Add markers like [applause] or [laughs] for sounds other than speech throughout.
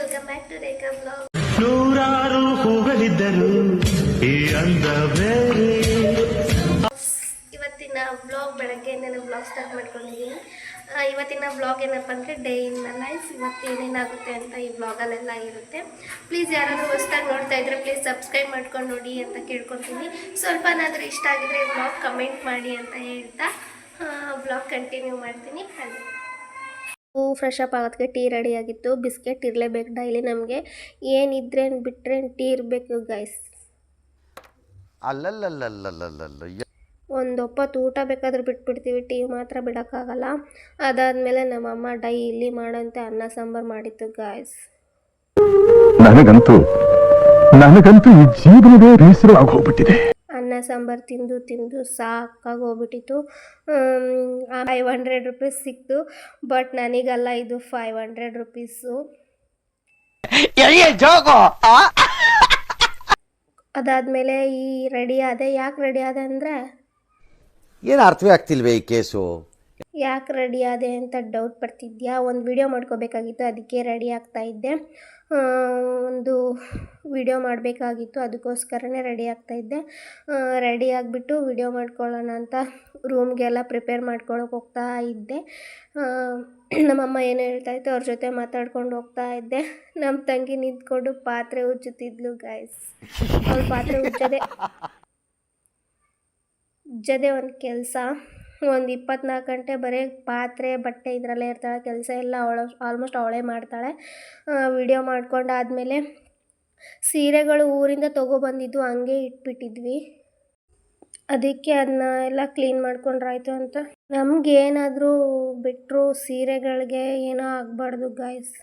Welcome back to Rekha blog ನೂರಾರು ಹೂಗಳಿದ್ದರು. ಈ ಅಂದ ಬೇರೆ ಇವತ್ತಿನ ಬ್ಲಾಗ್ ಬೆಳಗ್ಗೆ ನಾನು ಬ್ಲಾಗ್ ಸ್ಟಾರ್ಟ್ ಮಾಡ್ಕೊಂಡಿದ್ದೀನಿ? ಇವತ್ತಿನ ಬ್ಲಾಗ್ ಏನಪ್ಪ ಅಂದರೆ ಡೇ ಇನ್ ಲೈಫ್ ಇವತ್ತು ಏನೇನಾಗುತ್ತೆ ಅಂತ ಈ ಬ್ಲಾಗಲ್ಲೆಲ್ಲ ಇರುತ್ತೆ. ಪ್ಲೀಸ್ ಯಾರಾದರೂ ಹೊಸ್ದಾಗಿ ನೋಡ್ತಾ ಇದ್ರೆ ಪ್ಲೀಸ್ ಸಬ್ಸ್ಕ್ರೈಬ್ ಮಾಡ್ಕೊಂಡು ನೋಡಿ ಅಂತ ಕೇಳ್ಕೊತೀನಿ. ಸ್ವಲ್ಪನಾದರೂ ಇಷ್ಟ ಆಗಿದ್ರೆ ಬ್ಲಾಗ್ ಕಮೆಂಟ್ ಮಾಡಿ ಅಂತ ಹೇಳ್ತಾ ಬ್ಲಾಗ್ ಕಂಟಿನ್ಯೂ ಮಾಡ್ತೀನಿ. ಫ್ರೆಶ್ ಅಪ್ ಆಗೋದಕ್ಕೆ ಟೀ ರೆಡಿ ಆಗಿತ್ತು. ಬಿಸ್ಕೆಟ್ ಇರಲೇಬೇಕು ಡೈಲಿ ನಮಗೆ. ಏನಿದ್ರೆ ಬಿಟ್ಟರೆ ಟೀ ಇರಬೇಕು ಗೈಸ್ ಒಂದು ಒಪ್ಪತ್ತು ಊಟ ಬೇಕಾದ್ರೆ ಬಿಟ್ಬಿಡ್ತೀವಿ. ಟೀ ಮಾತ್ರ ಬಿಡೋಕ್ಕಾಗಲ್ಲ. ಅದಾದಮೇಲೆ ನಮ್ಮಮ್ಮ ಡೈಲಿ ಮಾಡೋಂತೆ ಅನ್ನ ಸಾಂಬಾರು ಮಾಡಿತ್ತು ಗಾಯ್ಸ್ ನನಗಂತೂ ನನಗಂತೂ ಈ ಜೀವನವೇ ಬೇಸರವಾಗಿ ಹೋಗ್ಬಿಟ್ಟಿದೆ ಅನ್ನ ಸಾಂಬಾರು ತಿಂದು ತಿಂದು ಸಾಕಾಗಿ ಹೋಗ್ಬಿಟ್ಟಿತ್ತು ಫೈವ್ ಹಂಡ್ರೆಡ್ ರುಪೀಸ್ ಸಿಕ್ತು ಬಟ್ ನನಗಲ್ಲ ಇದು ಫೈವ್ ಹಂಡ್ರೆಡ್ ರುಪೀಸು ಅದಾದಮೇಲೆ ಈ ರೆಡಿ ಆದೆ ಯಾಕೆ ರೆಡಿ ಆದೆ ಅಂದರೆ ಏನು ಅರ್ಥವೇ ಆಗ್ತಿಲ್ವೇ ಈ ಕೇಸು? ಯಾಕೆ ರೆಡಿ ಆದೆ ಅಂತ ಡೌಟ್ ಪಡ್ತಿದ್ಯಾ? ಒಂದು ವಿಡಿಯೋ ಮಾಡ್ಕೋಬೇಕಾಗಿತ್ತು, ಅದಕ್ಕೆ ರೆಡಿ ಆಗ್ತಾ ಇದ್ದೆ. ಒಂದು ವಿಡಿಯೋ ಮಾಡಬೇಕಾಗಿತ್ತು, ಅದಕ್ಕೋಸ್ಕರನೇ ರೆಡಿ ಆಗ್ತಾ ಇದ್ದೆ. ರೆಡಿ ಆಗಿಬಿಟ್ಟು ವಿಡಿಯೋ ಮಾಡ್ಕೊಳ್ಳೋಣ ಅಂತ ರೂಮ್ಗೆಲ್ಲ ಪ್ರಿಪೇರ್ ಮಾಡ್ಕೊಳಕ್ಕೆ ಹೋಗ್ತಾ ಇದ್ದೆ. ನಮ್ಮಮ್ಮ ಏನು ಹೇಳ್ತಾ ಇತ್ತು, ಅವ್ರ ಜೊತೆ ಮಾತಾಡ್ಕೊಂಡು ಹೋಗ್ತಾ ಇದ್ದೆ. ನಮ್ಮ ತಂಗಿ ನಿಂತ್ಕೊಂಡು ಪಾತ್ರೆ ಉಜ್ಜುತ್ತಿದ್ಲು ಗಾಯ್ಸ್ ಅವ್ರ ಪಾತ್ರೆ ಉಜ್ಜದೆ ಉಜ್ಜದೆ ಒಂದು ಕೆಲಸ. ಒಂದು ಇಪ್ಪತ್ನಾಲ್ಕು ಗಂಟೆ ಬರೀ ಪಾತ್ರೆ, ಬಟ್ಟೆ ಇದರಲ್ಲೇ ಇರ್ತಾಳೆ, ಕೆಲಸ ಎಲ್ಲ ಅವಳ ಆಲ್ಮೋಸ್ಟ್ ಅವಳೇ ಮಾಡ್ತಾಳೆ. ವಿಡಿಯೋ ಮಾಡ್ಕೊಂಡಾದಮೇಲೆ ಸೀರೆಗಳು ಊರಿಂದ ತೊಗೊಬಂದಿದ್ದು ಹಂಗೆ ಇಟ್ಬಿಟ್ಟಿದ್ವಿ. ಅದಕ್ಕೆ ಅದನ್ನ ಎಲ್ಲ ಕ್ಲೀನ್ ಮಾಡ್ಕೊಂಡ್ರಾಯ್ತು ಅಂತ. ನಮ್ಗೆ ಏನಾದರೂ ಬಿಟ್ಟರು ಸೀರೆಗಳಿಗೆ ಏನೋ ಆಗಬಾರ್ದು ಗಾಯ್ಸ್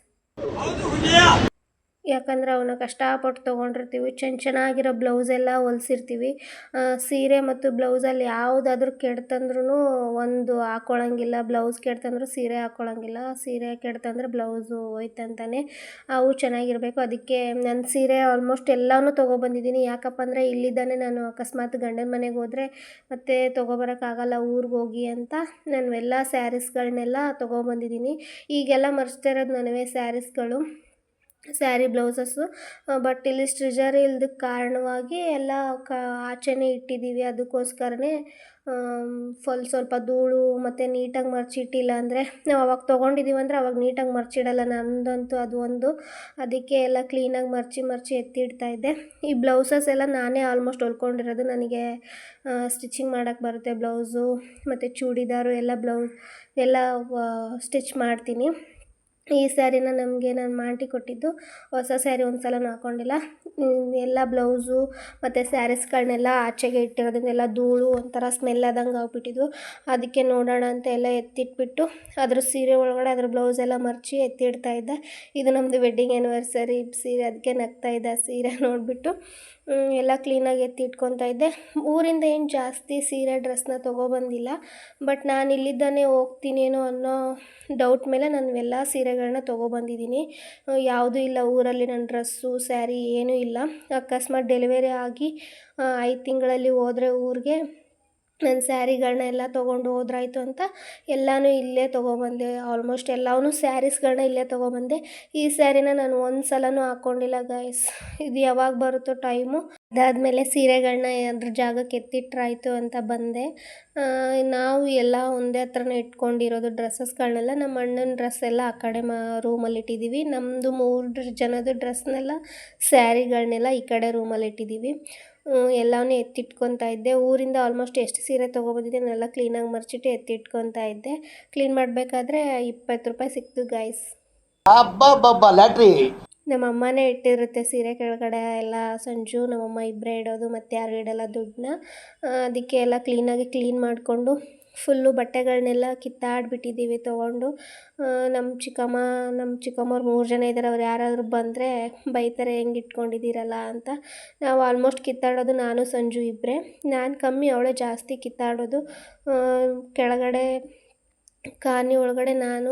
ಯಾಕಂದ್ರೆ ಅವನ್ನ ಕಷ್ಟಪಟ್ಟು ತೊಗೊಂಡಿರ್ತೀವಿ. ಚೆನ್ನ ಚೆನ್ನಾಗಿರೋ ಬ್ಲೌಸೆಲ್ಲ ಹೊಲ್ಸಿರ್ತೀವಿ. ಸೀರೆ ಮತ್ತು ಬ್ಲೌಸಲ್ಲಿ ಯಾವುದಾದ್ರೂ ಕೆಡ್ತಂದ್ರೂ ಒಂದು ಹಾಕ್ಕೊಳಂಗಿಲ್ಲ ಬ್ಲೌಸ್ ಕೆಡ್ತಂದ್ರೂ ಸೀರೆ ಹಾಕ್ಕೊಳಂಗಿಲ್ಲ ಸೀರೆ ಕೆಡ್ತಂದ್ರೆ ಬ್ಲೌಸು ಹೋಯ್ತಂತಾನೆ. ಅವು ಚೆನ್ನಾಗಿರಬೇಕು. ಅದಕ್ಕೆ ನನ್ನ ಸೀರೆ ಆಲ್ಮೋಸ್ಟ್ ಎಲ್ಲನೂ ತೊಗೊಬಂದಿದ್ದೀನಿ. ಯಾಕಪ್ಪ ಅಂದರೆ ಇಲ್ಲಿದ್ದಾನೆ ನಾನು ಅಕಸ್ಮಾತ್ ಗಂಡನ ಮನೆಗೆ ಹೋದರೆ ಮತ್ತೆ ತೊಗೊಬರೋಕ್ಕಾಗಲ್ಲ, ಊರಿಗೆ ಹೋಗಿ ಅಂತ ನಾನು ಎಲ್ಲ ಸ್ಯಾರೀಸ್ಗಳನ್ನೆಲ್ಲ ತೊಗೊಬಂದಿದ್ದೀನಿ. ಈಗೆಲ್ಲ ಮರ್ಚ್ತಾ ಇರೋದು ನನವೇ ಸ್ಯಾರೀಸ್ಗಳು ಸ್ಯಾರಿ ಬ್ಲೌಸಸ್ಸು ಬಟ್ ಇಲ್ಲಿ ಸ್ಟ್ರಿಜರ್ ಇಲ್ದಕ್ಕೆ ಕಾರಣವಾಗಿ ಎಲ್ಲ ಕ, ಆಚೆನೇ ಇಟ್ಟಿದ್ದೀವಿ ಅದಕ್ಕೋಸ್ಕರನೇ ಫುಲ್ ಸ್ವಲ್ಪ ಧೂಳು ಮತ್ತು ನೀಟಾಗಿ ಮರ್ಚಿಟ್ಟಿಲ್ಲ ಅಂದರೆ ನಾವು ಅವಾಗ ತೊಗೊಂಡಿದ್ದೀವಿ ಅಂದರೆ ಅವಾಗ ನೀಟಾಗಿ ಮರ್ಚಿಡಲ್ಲ. ನಂದಂತೂ ಅದು ಒಂದು. ಅದಕ್ಕೆ ಎಲ್ಲ ಕ್ಲೀನಾಗಿ ಮರ್ಚಿ ಮರ್ಚಿ ಎತ್ತಿಡ್ತಾ ಇದ್ದೆ. ಈ ಬ್ಲೌಸಸ್ ಎಲ್ಲ ನಾನೇ ಆಲ್ಮೋಸ್ಟ್ ಹೊಲ್ಕೊಂಡಿರೋದು. ನನಗೆ ಸ್ಟಿಚಿಂಗ್ ಮಾಡೋಕ್ಕೆ ಬರುತ್ತೆ ಬ್ಲೌಸು, ಮತ್ತು ಚೂಡಿದಾರು, ಎಲ್ಲ ಬ್ಲೌಸ್ ಎಲ್ಲ ಸ್ಟಿಚ್ ಮಾಡ್ತೀನಿ. ಈ ಸ್ಯಾರಿನ ನಮಗೆ ನನ್ನ ಮಾಂಟಿ ಕೊಟ್ಟಿದ್ದು. ಹೊಸ ಸ್ಯಾರಿ ಒಂದು ಸಲನೂ ಹಾಕ್ಕೊಂಡಿಲ್ಲ ಎಲ್ಲ ಬ್ಲೌಸು ಮತ್ತು ಸ್ಯಾರೀಸ್ಗಳನ್ನೆಲ್ಲ ಆಚೆಗೆ ಇಟ್ಟಿರೋದ್ರಿಂದ ಧೂಳು ಒಂಥರ ಸ್ಮೆಲ್ ಆದಂಗೆ ಆಗ್ಬಿಟ್ಟಿದ್ವು ಅದಕ್ಕೆ ನೋಡೋಣ ಅಂತ ಎಲ್ಲ ಎತ್ತಿಟ್ಬಿಟ್ಟು ಅದ್ರ ಸೀರೆ ಒಳಗಡೆ ಅದ್ರ ಬ್ಲೌಸ್ ಎಲ್ಲ ಮರ್ಚಿ ಎತ್ತಿಡ್ತಾ ಇದ್ದೆ. ಇದು ನಮ್ಮದು ವೆಡ್ಡಿಂಗ್ ಆ್ಯನಿವರ್ಸರಿ ಸೀರೆ, ಅದಕ್ಕೆ ನಗ್ತಾ ಇದ್ದೆ ಸೀರೆ ನೋಡಿಬಿಟ್ಟು. ಎಲ್ಲ ಕ್ಲೀನಾಗಿ ಎತ್ತಿ ಇಟ್ಕೊತಾ ಇದ್ದೆ. ಊರಿಂದ ಏನು ಜಾಸ್ತಿ ಸೀರೆ ಡ್ರೆಸ್ನ ತೊಗೊಬಂದಿಲ್ಲ. ಬಟ್ ನಾನು ಇಲ್ಲಿದ್ದಾನೆ ಹೋಗ್ತೀನೇನೋ ಅನ್ನೋ ಡೌಟ್ ಮೇಲೆ ನಾನು ಎಲ್ಲ ಸೀರೆಗಳನ್ನ ತೊಗೊಬಂದಿದ್ದೀನಿ. ಯಾವುದೂ ಇಲ್ಲ, ಊರಲ್ಲಿ ನನ್ನ ಡ್ರೆಸ್ಸು ಸ್ಯಾರಿ ಏನೂ ಇಲ್ಲ. ಅಕಸ್ಮಾತ್ ಡೆಲಿವರಿ ಆಗಿ ಐದು ತಿಂಗಳಲ್ಲಿ ಹೋದ್ರೆ ಊರಿಗೆ ನನ್ನ ಸ್ಯಾರಿಗಳನ್ನ ಎಲ್ಲ ತೊಗೊಂಡು ಹೋದ್ರಾಯ್ತು ಅಂತ ಎಲ್ಲನೂ ಇಲ್ಲೇ ತೊಗೊಬಂದೆ. ಆಲ್ಮೋಸ್ಟ್ ಎಲ್ಲವೂ ಸ್ಯಾರೀಸ್ಗಳನ್ನ ಇಲ್ಲೇ ತೊಗೊಬಂದೆ. ಈ ಸ್ಯಾರಿನ ನಾನು ಒಂದು ಸಲನೂ ಹಾಕ್ಕೊಂಡಿಲ್ಲ ಗೈಸ್ ಇದು ಯಾವಾಗ ಬರುತ್ತೋ ಟೈಮು. ಅದಾದಮೇಲೆ ಸೀರೆಗಳನ್ನ ಅದ್ರ ಜಾಗಕ್ಕೆ ಎತ್ತಿಟ್ರಾಯ್ತು ಅಂತ ಬಂದೆ. ನಾವು ಎಲ್ಲ ಒಂದೇ ಹತ್ರನೇ ಇಟ್ಕೊಂಡಿರೋದು ಡ್ರೆಸ್ಸಸ್ಗಳನ್ನೆಲ್ಲ ನಮ್ಮ ಅಣ್ಣನ ಡ್ರೆಸ್ ಎಲ್ಲ ಆ ಕಡೆ ಮಾ, ರೂಮಲ್ಲಿ ಇಟ್ಟಿದ್ದೀವಿ ನಮ್ಮದು ಮೂರು ಜನದ ಡ್ರೆಸ್ನೆಲ್ಲ ಸ್ಯಾರಿಗಳನ್ನೆಲ್ಲ ಈ ಕಡೆ ರೂಮಲ್ಲಿ ಇಟ್ಟಿದ್ದೀವಿ ಎಲ್ಲವನ್ನೂ ಎತ್ತಿಟ್ಕೊತಾ ಇದ್ದೆ. ಊರಿಂದ ಆಲ್ಮೋಸ್ಟ್ ಎಷ್ಟು ಸೀರೆ ತೊಗೊಬಂದಿದ್ದೆ ನಾನೆಲ್ಲ ಕ್ಲೀನಾಗಿ ಮರ್ಚಿಟ್ಟು ಎತ್ತಿಟ್ಕೊತಾ ಇದ್ದೆ. ಕ್ಲೀನ್ ಮಾಡಬೇಕಾದ್ರೆ ಇಪ್ಪತ್ತು ರೂಪಾಯಿ ಸಿಕ್ತು ಗಾಯ್ಸ್ ಲ್ಯಾಟ್ರಿ. ನಮ್ಮ ಅಮ್ಮನೇ ಇಟ್ಟಿರುತ್ತೆ ಸೀರೆ ಕೆಳಗಡೆ ಎಲ್ಲ ಸಂಜು ನಮ್ಮಮ್ಮ ಇಬ್ಬರೇ ಇಡೋದು ಮತ್ತು ಯಾರು ಇಡಲ್ಲ ದುಡ್ಡನ್ನ. ಅದಕ್ಕೆ ಎಲ್ಲ ಕ್ಲೀನಾಗಿ ಕ್ಲೀನ್ ಮಾಡಿಕೊಂಡು ಫುಲ್ಲು ಬಟ್ಟೆಗಳನ್ನೆಲ್ಲ ಕಿತ್ತಾಡ್ಬಿಟ್ಟಿದ್ದೀವಿ ತೊಗೊಂಡು. ನಮ್ಮ ಚಿಕ್ಕಮ್ಮ ನಮ್ಮ ಚಿಕ್ಕಮ್ಮವ್ರು ಮೂರು ಜನ ಇದ್ದಾರೆ ಅವ್ರು ಯಾರಾದರೂ ಬಂದರೆ ಬೈತಾರೆ, ಹೆಂಗೆ ಇಟ್ಕೊಂಡಿದ್ದೀರಲ್ಲ ಅಂತ. ನಾವು ಆಲ್ಮೋಸ್ಟ್ ಕಿತ್ತಾಡೋದು ನಾನು, ಸಂಜು ಇಬ್ಬರೇ ನಾನು ಕಮ್ಮಿ, ಅವಳೇ ಜಾಸ್ತಿ ಕಿತ್ತಾಡೋದು. ಕೆಳಗಡೆ ಕಾನಿ ಒಳಗಡೆ ನಾನು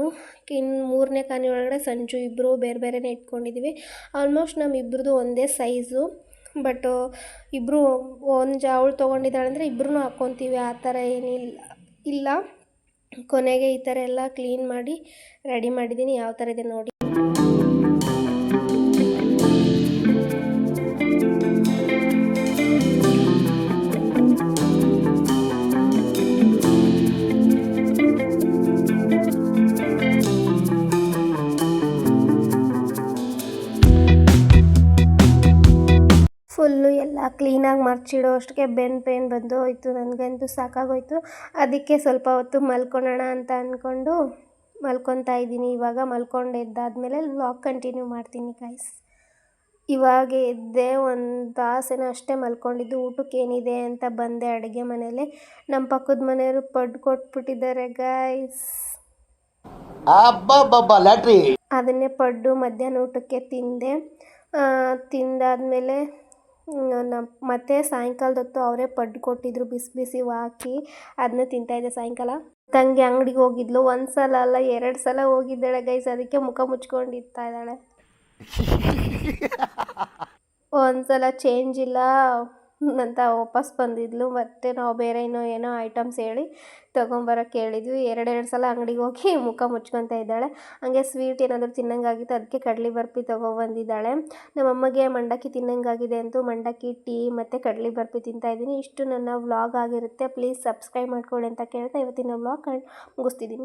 ಇನ್ನು ಮೂರನೇ ಕಾನಿ ಒಳಗಡೆ ಸಂಜು ಇಬ್ಬರು ಬೇರೆ ಬೇರೆನೇ ಇಟ್ಕೊಂಡಿದ್ದೀವಿ. ಆಲ್ಮೋಸ್ಟ್ ನಮ್ಮ ಇಬ್ಬರದು ಒಂದೇ ಸೈಜು ಬಟ್ ಇಬ್ಬರು ಒಂದು ಜ, ಅವಳು ತೊಗೊಂಡಿದ್ದಾಳೆ ಅಂದರೆ ಇಬ್ಬರೂ ಹಾಕ್ಕೊತೀವಿ ಆ ಥರ ಏನಿಲ್ಲ. ಇಲ್ಲ. ಕೊನೆಗೆ ಈ ಥರ ಎಲ್ಲ ಕ್ಲೀನ್ ಮಾಡಿ ರೆಡಿ ಮಾಡಿದ್ದೀನಿ ಯಾವ ಥರ ಇದೆ ನೋಡಿ. ಫುಲ್ಲು ಎಲ್ಲ ಕ್ಲೀನಾಗಿ ಮರ್ಚಿಡೋ ಅಷ್ಟಕ್ಕೆ ಬೆನ್ ಪೇನ್ ಬಂದು ಹೋಯ್ತು ನನಗಂತೂ ಸಾಕಾಗೋಯ್ತು. ಅದಕ್ಕೆ ಸ್ವಲ್ಪ ಹೊತ್ತು ಮಲ್ಕೊಳ್ಳೋಣ ಅಂತ ಅಂದ್ಕೊಂಡು ಮಲ್ಕೊತಾ ಇದ್ದೀನಿ. ಇವಾಗ ಮಲ್ಕೊಂಡು ಎದ್ದಾದಮೇಲೆ ಲಾಗ್ ಕಂಟಿನ್ಯೂ ಮಾಡ್ತೀನಿ ಗೈಸ್ ಇವಾಗ ಎದ್ದೆ ಒಂದು ತಾಸೇನೋ ಅಷ್ಟೇ ಮಲ್ಕೊಂಡಿದ್ದು. ಊಟಕ್ಕೆ ಏನಿದೆ ಅಂತ ಬಂದೆ ಅಡುಗೆ ಮನೇಲಿ ನಮ್ಮ ಪಕ್ಕದ ಮನೆಯವರು ಪಡ್ಡು ಕೊಟ್ಬಿಟ್ಟಿದ್ದಾರೆ ಲ್ಯಾಟ್ರಿ. ಅದನ್ನೇ ಪಡ್ಡು ಮಧ್ಯಾಹ್ನ ಊಟಕ್ಕೆ ತಿಂದೆ. ತಿಂದಾದ್ಮೇಲೆ ನಮ್ಮ ಮತ್ತೆ ಸಾಯಂಕಾಲದೊತ್ತು ಅವರೇ ಪಡ್ಡು ಕೊಟ್ಟಿದ್ರು ಬಿಸಿ ಬಿಸಿ ಹಾಕಿ ಅದನ್ನ ತಿಂತಾಯಿದ್ದೆ ಸಾಯಂಕಾಲ. ತಂಗಿ ಅಂಗಡಿಗೆ ಹೋಗಿದ್ಲು. ಒಂದು ಸಲ ಅಲ್ಲ, ಎರಡು ಸಲ ಹೋಗಿದ್ದಾಳೆ ಗೈಸ್ ಅದಕ್ಕೆ ಮುಖ ಮುಚ್ಕೊಂಡು ಇರ್ತಾ ಇದ್ದಾಳೆ. ಒಂದ್ಸಲ ಚೇಂಜ್ ಇಲ್ಲ ಅಂತ ವಾಪಸ್ ಬಂದಿದ್ಲು. ಮತ್ತೆ ನಾವು ಬೇರೆ ಇನ್ನೂ ಏನೋ ಐಟಮ್ಸ್ ಹೇಳಿ ತೊಗೊಂಬರಕ್ಕೆ ಹೇಳಿದ್ವಿ ಎರಡೆರಡು ಸಲ ಅಂಗಡಿಗೆ ಹೋಗಿ [laughs] ಮುಖ ಮುಚ್ಕೊತಾ ಇದ್ದಾಳೆ. ಹಂಗೆ ಸ್ವೀಟ್ ಏನಾದರೂ ತಿನ್ನಂಗಾಗಿತ್ತು ಅದಕ್ಕೆ ಕಡಲೆ ಬರ್ಪಿ ತೊಗೊಬಂದಿದ್ದಾಳೆ. ನಮ್ಮಮ್ಮಗೆ ಮಂಡಕ್ಕಿ ತಿನ್ನಂಗಾಗಿದೆ ಅಂತೂ ಮಂಡಕ್ಕಿ, ಟೀ ಮತ್ತು ಕಡಲೆ ಬರ್ಪಿ ತಿಂತಾ ಇದ್ದೀನಿ. ಇಷ್ಟು ನನ್ನ ವ್ಲಾಗ್ ಆಗಿರುತ್ತೆ. ಪ್ಲೀಸ್ ಸಬ್ಸ್ಕ್ರೈಬ್ ಮಾಡ್ಕೊಳ್ಳಿ ಅಂತ ಕೇಳ್ತಾ ಇವತ್ತಿನ ವ್ಲಾಗ್ ಮುಗಿಸ್ತಿದ್ದೀನಿ.